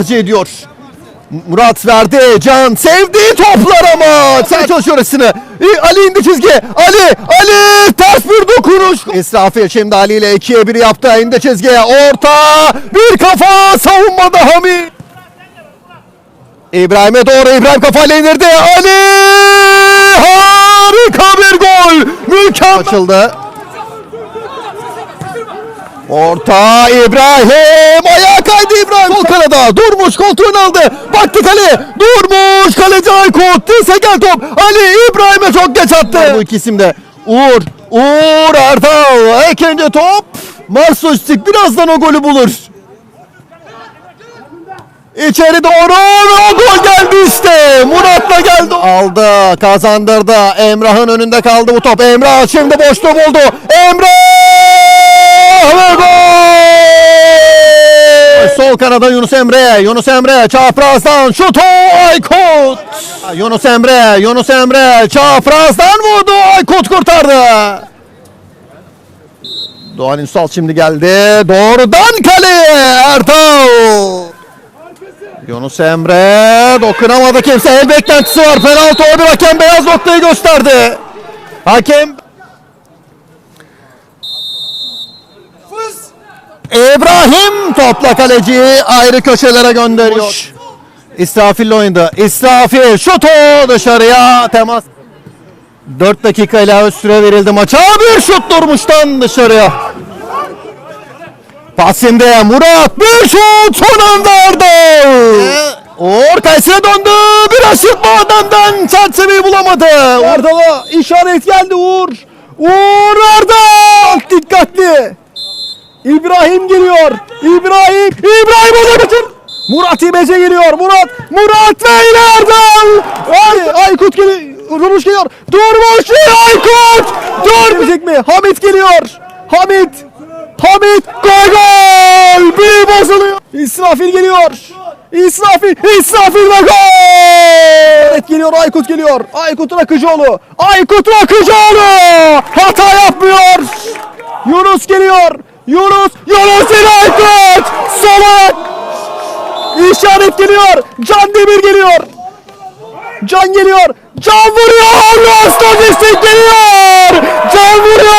tercih ediyor. Murat verdi. Can sevdiği toplar ama. Sen çalışıyor açısını. İyi, Ali indi çizgi. Ali. Ali. Ters bir dokunuş. İsrafil şimdi Ali ile 2'ye 1 yaptı. İndi çizgiye. Orta. Bir kafa. Savunmada Hamit. İbrahim'e doğru. İbrahim kafayla indirdi. Ali. Harika bir gol. Mükemmel. Açıldı. Orta İbrahim ayağa kaydı İbrahim sol kanada durmuş kontrolünü aldı baktı kale durmuş kaleci Aykut gel top Ali İbrahim'e çok geç attı bu iki isim de Uğur Uğur Erdal ikinci top Marsostik birazdan o golü bulur İçeri doğru o gol geldi işte. Murat'la geldi. Aldı, kazandırdı. Emrah'ın önünde kaldı bu top. Emrah şimdi boşluğu buldu. Emrah ve gol! Sol kanada Yunus Emre. Yunus Emre çaprazdan şutu Aykut. Yunus Emre, Yunus Emre çaprazdan vurdu. Aykut kurtardı. Doğan Ünsal şimdi geldi. Doğrudan kaleye Erdal. Yunus Emre dokunamadı kimse. El beklentisi var. Penaltı o bir hakem beyaz noktayı gösterdi. Hakem İbrahim topla kaleciyi ayrı köşelere gönderiyor. İsrafil oyunda. İsrafil şutu dışarıya temas. 4 dakika ilave süre verildi maça. Bir şut durmuştan dışarıya. Pasinde Murat bir şut son anda Erdal. Uğur Kayseri'ye döndü. Bir aşık bu adamdan çerçeveyi bulamadı. Erdal'a işaret geldi Uğur. Uğur Erdal dikkatli. İbrahim geliyor. İbrahim. İbrahim onu bitir. Murat İmece geliyor. Murat. Murat ve Erdal. Ay, Aykut geliyor. Rumuş geliyor. Durmuş Aykut. Dur. mi? Hamit geliyor. Hamit. Hamit. Gol gol. Bir bozuluyor. İsrafil geliyor. İsrafil. İsrafil ve gol. Evet geliyor Aykut geliyor. Aykut Rakıcıoğlu. Aykut Rakıcıoğlu. Hata yapmıyor. Yunus geliyor. Yunus. Yunus. Sol ayak. İşaret geliyor. Can Demir geliyor. Can geliyor. Can vuruyor. Lojistik geliyor. Can vuruyor.